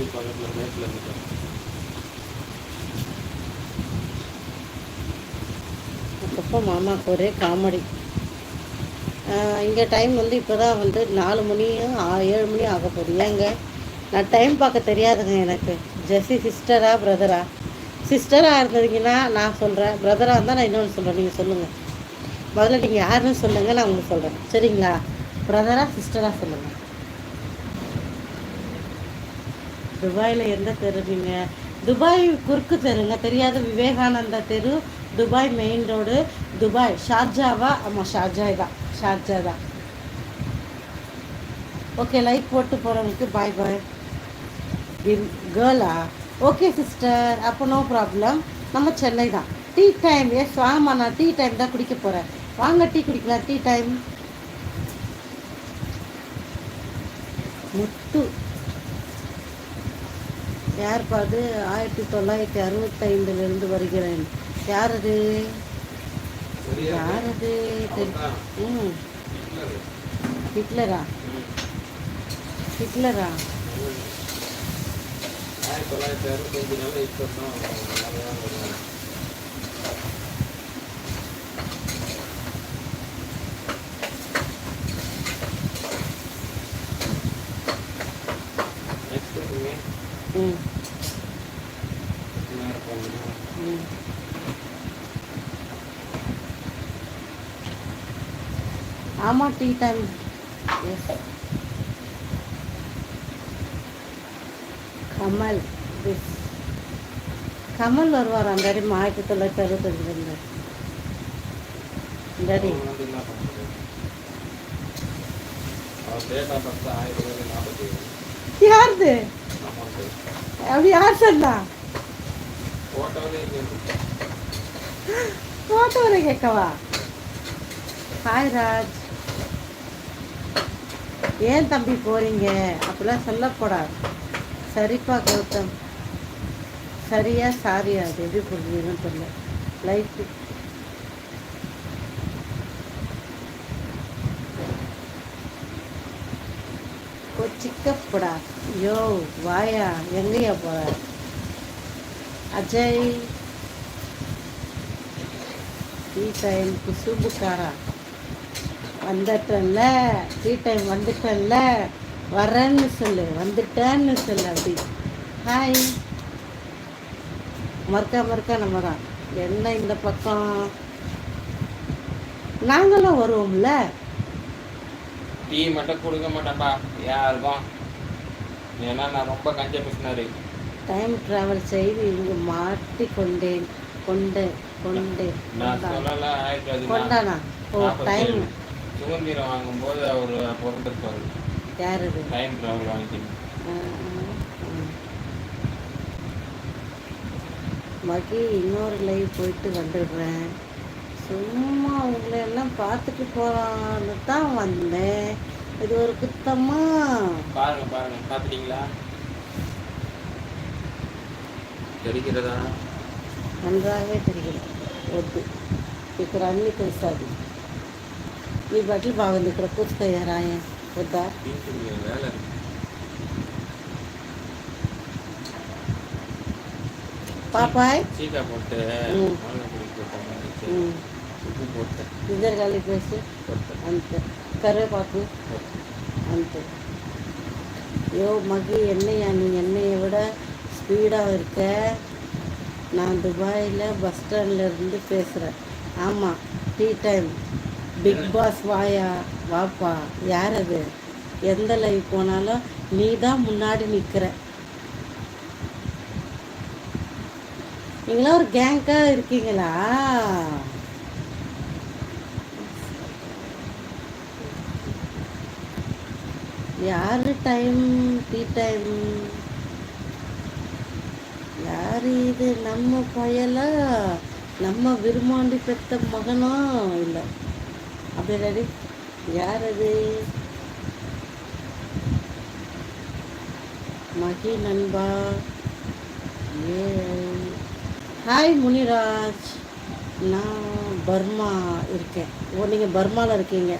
திருப்பதி பக்கத்தில் மேட்டில் இருந்துட்டேன். அப்பப்போ மாமாவுக்கு ஒரே காமெடி. இங்கே டைம் வந்து இப்போ தான் வந்து நாலு மணியும் ஏழு மணியும் ஆக போகுது. ஏங்க நான் டைம் பார்க்க தெரியாதுங்க எனக்கு. ஜெஸ்ஸி சிஸ்டரா பிரதரா சிஸ்டராக இருந்ததுங்கன்னா நான் சொல்கிறேன் பிரதராக இருந்தால் நான் இன்னொன்று சொல்கிறேன் நீங்கள் சொல்லுங்கள் முதல்ல நீங்கள் யாருன்னு சொல்லுங்கள் நான் உங்களுக்கு சொல்கிறேன் சரிங்களா? பிரதரா சிஸ்டராக சொல்லுங்கள் துபாயில் எந்த தெரு நீங்கள் துபாய் குறுக்கு தெருங்க தெரியாத விவேகானந்தா தெரு துபாய் மெயின் ரோடு துபாய் ஷார்ஜாவா? ஆமாம் ஷார்ஜா தான் ஷார்ஜா தான். ஓகே லைக் போட்டு போகிறவங்களுக்கு பாய் பாய் கேர்ளா ஓகே சிஸ்டர் அப்போ நோ ப்ராப்ளம் நம்ம சென்னை தான். டீ டைம் எஸ் வாங்கம்மா நான் டீ டைம் தான் குடிக்க போகிறேன் வாங்க டீ குடிக்கலாம். Tea time Muthu. யார் பாது ஆயிரத்தி தொள்ளாயிரத்தி அறுபத்தைந்துலேருந்து வருகிறேன். யார் அது யார் அது ம் ஹிட்லரா? ஹிட்லரா? ஆயிரத்தி தொள்ளாயிரத்தி அறுபத்தஞ்சு நாள் இப்போ தான் நிறையா வருவாங்க நெக்ஸ்ட் மே ம் நேரம் போகணும் ம் ஆமாம் tea time yes Kamal Kamal வருவார் அந்த ஆயிரத்தி தொள்ளாயிரத்தி அறுபத்தஞ்சுலேருந்து இந்த ஆயிரத்தி தொள்ளாயிரத்தி நாற்பத்தி ஏழு. யாருது அப்படி யார் சொன்னா ஃபோட்டோவே கேட்கவா ஹாய் ராஜ் ஏன் தம்பி போறீங்க அப்படிலாம் சொல்லக்கூடாது சரிப்பா கௌதம் சரியா சாரியா அது எப்படி புரிஞ்சுன்னு தெரியல லைஃப் ஓ சிக்கப்படா. யோ வாயா எங்கேயா போற? அஜய் டீ டைம் குசும்புக்காரா வந்துட்டேன்ல டீ டைம் வந்துட்டேன்ல வரேன்னு சொல்லு வந்துட்டேன்னு சொல்லு அப்படி. ஹாய் மறுக்கா மறுக்கா நம்ம தான் என்ன இந்த பக்கம்? நாங்களும் வருவோம்ல? டீ மட்டும் கொடுக்க மாட்டேன்ப்பா யாருக்கும் ஏன்னா நான் ரொம்ப கஞ்ச மிஷினரி டைம் டிராவல் செய்து இங்கு மாட்டிக்கொண்டேன். கொண்டே கொண்டே. நான் ஆயிரத்தி கொண்டானா? Oh time. சுதந்திரம் வாங்கும்போது அவர் பிறந்திருப்பாரு. யார் இது டைம் ட்ராவல் வாங்கிக்கணும். மகி இன்னொரு லைவ் போயிட்டு வந்துடுறேன். சும்மா எல்லாம் பார்த்துட்டு போகலான்னு தான் வந்தேன் இது ஒரு குத்தமா பாருங்க பாருங்க பார்த்துட்டீங்களா தெரிகிறதா நன்றாகவே தெரிகிறது వద్దు ఇక్కడ అన్నీ తెలుస్తుంది నీ బట్టలు బాగుంది ఇక్కడ పూర్తయ్యారా వద్దా வீட்டுக்கு வேலை இருக்கு పాపాయ్ சீக்கா போட்டு ம். மிளகா பொடி போட்ட மாதிரி ఉమ్, உப்பு போட்டு గింజలు కలిపేసి போட்டேன் అంతే కరివేపాకు అంతే யோ மகி என்னையா நீ என்னையை விட ஸ்பீடாக இருக்க நான் துபாயில் பஸ் ஸ்டாண்டில் இருந்து பேசுகிறேன் ஆமாம் டீ டைம் பிக் பாஸ் வாயா வாப்பா யார் அது எந்த லைவ் போனாலும் நீ தான் முன்னாடி நிற்கிற நீங்களாம் ஒரு கேங்காக இருக்கீங்களா யார் டைம் டீ டைம் யார் இது? நம்ம பயலா? நம்ம விரும்மாண்டி பெத்த மகனா? இல்லை. அப்படி ரெடி யார் அது? மகி நண்பா. ஏ. ஹாய் முனிராஜ். நான் பர்மா இருக்கேன். ஓ நீங்கள் பர்மாவில் இருக்கீங்க.